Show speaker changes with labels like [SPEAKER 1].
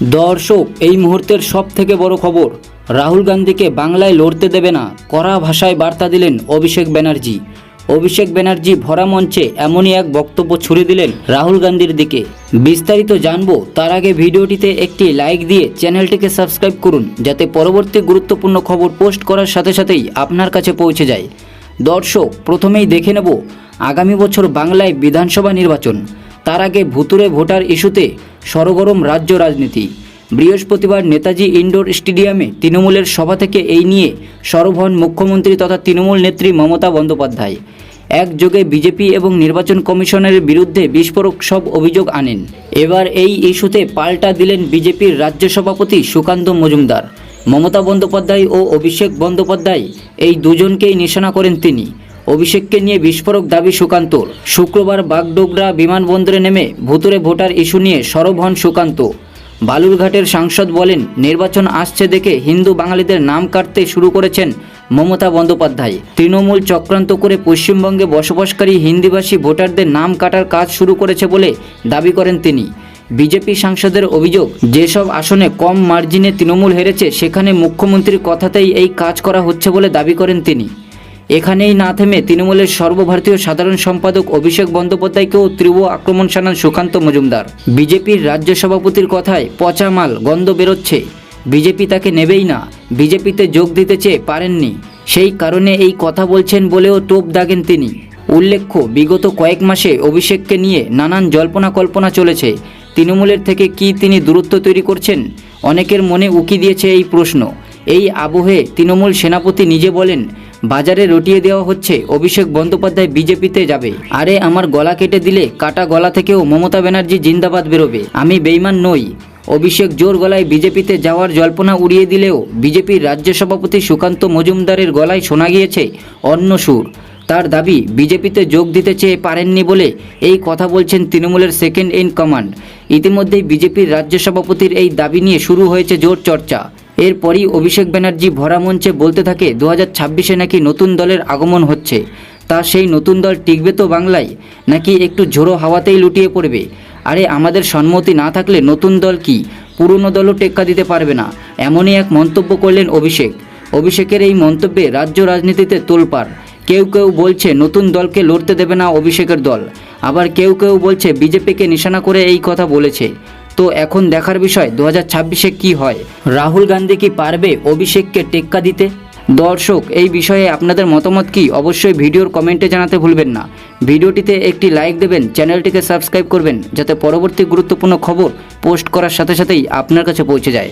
[SPEAKER 1] দর্শক, এই মুহূর্তের সব থেকে বড় খবর, রাহুল গান্ধীকে বাংলায় লড়তে দেবে না, কড়া ভাষায় বার্তা দিলেন অভিষেক ব্যানার্জি। অভিষেক ব্যানার্জি ভরা মঞ্চে এমনই এক বক্তব্য ছুড়ে দিলেন রাহুল গান্ধীর দিকে। বিস্তারিত জানব, তার আগে ভিডিওটিতে একটি লাইক দিয়ে চ্যানেলটিকে সাবস্ক্রাইব করুন, যাতে পরবর্তী গুরুত্বপূর্ণ খবর পোস্ট করার সাথে সাথেই আপনার কাছে পৌঁছে যায়। দর্শক, প্রথমেই দেখে নেব, আগামী বছর বাংলায় বিধানসভা নির্বাচন। তার আগে ভুতুরে ভোটার ইস্যুতে সরগরম রাজ্য রাজনীতি। বৃহস্পতিবার নেতাজি ইনডোর স্টেডিয়ামে তৃণমূলের সভা থেকে এই নিয়ে সরব হন মুখ্যমন্ত্রী তথা তৃণমূল নেত্রী মমতা বন্দ্যোপাধ্যায়। একযোগে বিজেপি এবং নির্বাচন কমিশনের বিরুদ্ধে বিস্ফোরক সব অভিযোগ আনেন। এবার এই ইস্যুতে পাল্টা দিলেন বিজেপির রাজ্য সভাপতি সুকান্ত মজুমদার। মমতা বন্দ্যোপাধ্যায় ও অভিষেক বন্দ্যোপাধ্যায় এই দুজনকেই নিশানা করেন তিনি। অভিষেককে নিয়ে বিস্ফোরক দাবি সুকান্তর। শুক্রবার বাগডোগরা বিমানবন্দরে নেমে ভুতুরে ভোটার ইস্যু নিয়ে সরব হন সুকান্ত। বালুরঘাটের সাংসদ বলেন, নির্বাচন আসছে দেখে হিন্দু বাঙালিদের নাম কাটতে শুরু করেছেন মমতা বন্দ্যোপাধ্যায়। তৃণমূল চক্রান্ত করে পশ্চিমবঙ্গে বসবাসকারী হিন্দিভাষী ভোটারদের নাম কাটার কাজ শুরু করেছে বলে দাবি করেন তিনি। বিজেপি সাংসদের অভিযোগ, যেসব আসনে কম মার্জিনে তৃণমূল হেরেছে, সেখানে মুখ্যমন্ত্রীর কথাতেই এই কাজ করা হচ্ছে বলে দাবি করেন তিনি। এখানেই না থেমে তৃণমূলের সর্বভারতীয় সাধারণ সম্পাদক অভিষেক বন্দ্যোপাধ্যায়কেও তীব্র আক্রমণ শানান সুকান্ত মজুমদার। বিজেপির রাজ্য সভাপতির কথায় পচা মাল, গন্ধ বেরোচ্ছে। বিজেপি তাকে নেবেই না। বিজেপিতে যোগ দিতে চেয়ে পারেননি। সেই কারণে এই কথা বলছেন বলেও টোপ দাগেন তিনি। উল্লেখ্য, বিগত কয়েক মাসে অভিষেককে নিয়ে নানান জল্পনা কল্পনা চলেছে। তৃণমূলের থেকে কি তিনি দূরত্ব তৈরি করছেন? অনেকের মনে উকি দিয়েছে এই প্রশ্ন। এই আবহে তৃণমূল সেনাপতি নিজে বলেন বাজারে রটিয়ে দেওয়া হচ্ছে, অভিষেক বন্দ্যোপাধ্যায় বিজেপিতে যাবে। আরে আমার গলা কেটে দিলে কাটা গলা থেকেও মমতা ব্যানার্জি জিন্দাবাদ বেরোবে। আমি বেইমান নই। অভিষেক জোর গলায় বিজেপিতে যাওয়ার জল্পনা উড়িয়ে দিলেও বিজেপির রাজ্য সভাপতি সুকান্ত মজুমদারের গলায় শোনা গিয়েছে অন্য সুর। তার দাবি, বিজেপিতে যোগ দিতে চেয়ে পারেননি বলে এই কথা বলছেন তৃণমূলের সেকেন্ড ইন কমান্ড ইতিমধ্যেই বিজেপির রাজ্য সভাপতির এই দাবি নিয়ে শুরু হয়েছে জোর চর্চা। এরপরই অভিষেক ব্যানার্জি ভরা মঞ্চে বলতে থাকে দু হাজার নাকি নতুন দলের আগমন হচ্ছে। তা সেই নতুন দল টিকবে তো বাংলায়? নাকি একটু ঝোড়ো হাওয়াতেই লুটিয়ে পড়বে? আরে আমাদের সম্মতি না থাকলে নতুন দল কি? পুরনো দলও টেক্কা দিতে পারবে না। এমনই এক মন্তব্য করলেন অভিষেক। অভিষেকের এই মন্তব্যে রাজ্য রাজনীতিতে তোলপাড়। কেউ কেউ বলছে, নতুন দলকে লড়তে দেবে না অভিষেকের দল। আবার কেউ কেউ বলছে, বিজেপিকে নিশানা করে এই কথা বলেছে। তো এখন দেখার বিষয় দু হাজার ছাব্বিশে কী হয়? রাহুল গান্ধী কি পারবে অভিষেককে টেক্কা দিতে? দর্শক, এই বিষয়ে আপনাদের মতামত কি? অবশ্যই ভিডিওর কমেন্টে জানাতে ভুলবেন না। ভিডিওটিতে একটি লাইক দেবেন, চ্যানেলটিকে সাবস্ক্রাইব করবেন, যাতে পরবর্তী গুরুত্বপূর্ণ খবর পোস্ট করার সাথে সাথেই আপনার কাছে পৌঁছে যায়।